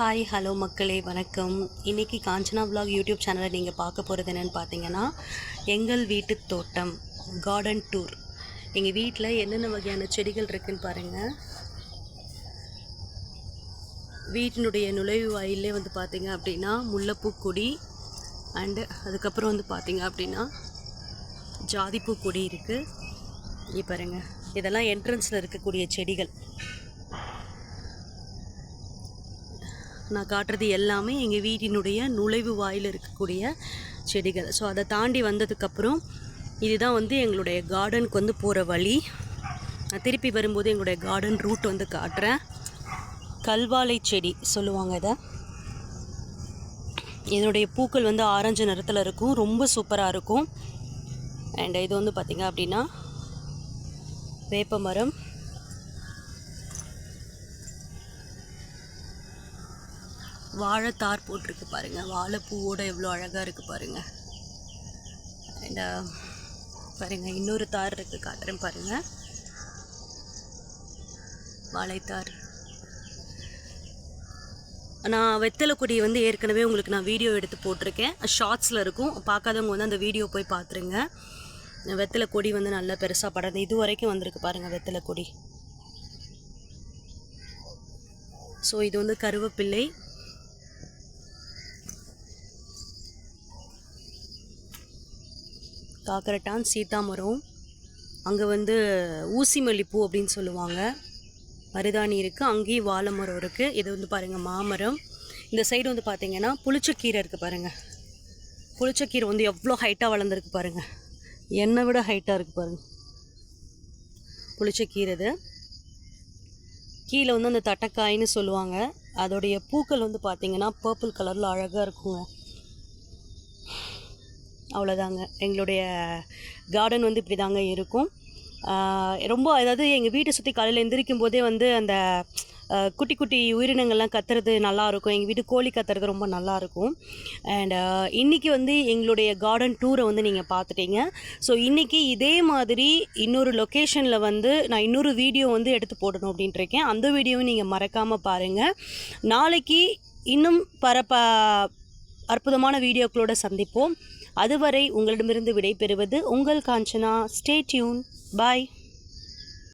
Hi hello மக்களே வணக்கம். இன்றைக்கி காஞ்சனா விலாக் யூடியூப் சேனலை நீங்கள் பார்க்க போகிறது என்னென்னு பார்த்தீங்கன்னா எங்கள் வீட்டு தோட்டம் கார்டன் டூர் எங்கள் வீட்டில் என்னென்ன வகையான செடிகள் இருக்குதுன்னு பாருங்கள் வீட்டினுடைய நுழைவு வாயிலே வந்து பார்த்தீங்க அப்படின்னா முல்லைப்பூ கொடி அண்டு அதுக்கப்புறம் வந்து பார்த்தீங்க அப்படின்னா ஜாதிப்பூ கொடி இருக்குது இப்போ பாருங்கள் இதெல்லாம் என்ட்ரன்ஸில் இருக்கக்கூடிய செடிகள். நான் காட்டுறது எல்லாமே எங்கள் வீட்டினுடைய நுழைவு வாயில் இருக்கக்கூடிய செடிகள். ஸோ அதை தாண்டி வந்ததுக்கப்புறம் இதுதான் வந்து எங்களுடைய கார்டனுக்கு வந்து போகிற வழி. நான் திருப்பி வரும்போது எங்களுடைய கார்டன் ரூட் வந்து காட்டுறேன். கல்வாழை செடி சொல்லுவாங்க இதை. இதனுடைய பூக்கள் வந்து ஆரஞ்சு நிறத்தில் இருக்கும் ரொம்ப சூப்பராக இருக்கும். அண்ட் இது வந்து பார்த்திங்க அப்படின்னா வேப்ப மரம் வாழைத்தார் போட்டிருக்கு பாருங்கள் வாழைப்பூவோட எவ்வளோ அழகாக இருக்குது பாருங்கள் அண்ட் uh, பாருங்கள் இன்னொரு தார் இருக்குது காட்டுறேன் பாருங்கள் வாழைத்தார். நான் வெத்தலை கொடி வந்து ஏற்கனவே உங்களுக்கு நான் வீடியோ எடுத்து போட்டிருக்கேன். ஷார்ட்ஸில் இருக்கும். பார்க்காதவங்க வந்து அந்த வீடியோ போய் பார்த்துருங்க. வெத்தலை கொடி வந்து நல்லா பெருசாக படர்ந்து இது வரைக்கும் வந்திருக்கு பாருங்கள் வெத்தலை கொடி. ஸோ இது வந்து கருவேப்பிள்ளை காக்கரட்டான் சீதாமரம். அங்கே வந்து ஊசி மல்லிப்பூ அப்படின்னு சொல்லுவாங்க. மருதாணி இருக்குது அங்கேயும் வாழை மரம் இருக்குது இது வந்து பாருங்கள் மாமரம். இந்த சைடு வந்து பார்த்தீங்கன்னா புளிச்சக்கீரை இருக்குது பாருங்கள் புளிச்சக்கீரை வந்து எவ்வளோ ஹைட்டாக வளர்ந்துருக்கு பாருங்கள் என்னை விட ஹைட்டாக இருக்குது பாருங்கள் புளிச்சக்கீரை இது. கீழே வந்து அந்த தட்டக்காயின்னு சொல்லுவாங்க. அதோடைய பூக்கள் வந்து பார்த்தீங்கன்னா பர்பிள் கலரில் அழகாக இருக்குங்க. அவ்வளோதாங்க. எங்களுடைய கார்டன் வந்து இப்படி தாங்க இருக்கும் ரொம்ப அதாவது எங்கள் வீட்டை சுற்றி காலையில் எந்திரிக்கும் போதே வந்து அந்த குட்டி குட்டி உயிரினங்கள்லாம் கத்துறது நல்லாயிருக்கும் எங்கள் வீட்டு கோழி கத்துறது ரொம்ப நல்லா இருக்கும் அண்ட் இன்றைக்கி வந்து எங்களுடைய கார்டன் டூரை வந்து நீங்கள் பார்த்துட்டீங்க ஸோ இன்றைக்கி இதே மாதிரி இன்னொரு லொக்கேஷனில் வந்து நான் இன்னொரு வீடியோ வந்து எடுத்து போடணும் அப்படின்ட்டு இருக்கேன் அந்த வீடியோவும் நீங்கள் மறக்காமல் பாருங்கள் நாளைக்கு இன்னும் பரப்ப அற்புதமான வீடியோக்களோட சந்திப்போம். அதுவரை உங்களிடமிருந்து விடைபெறுவது உங்கள் காஞ்சனா. ஸ்டே டியூன் பாய்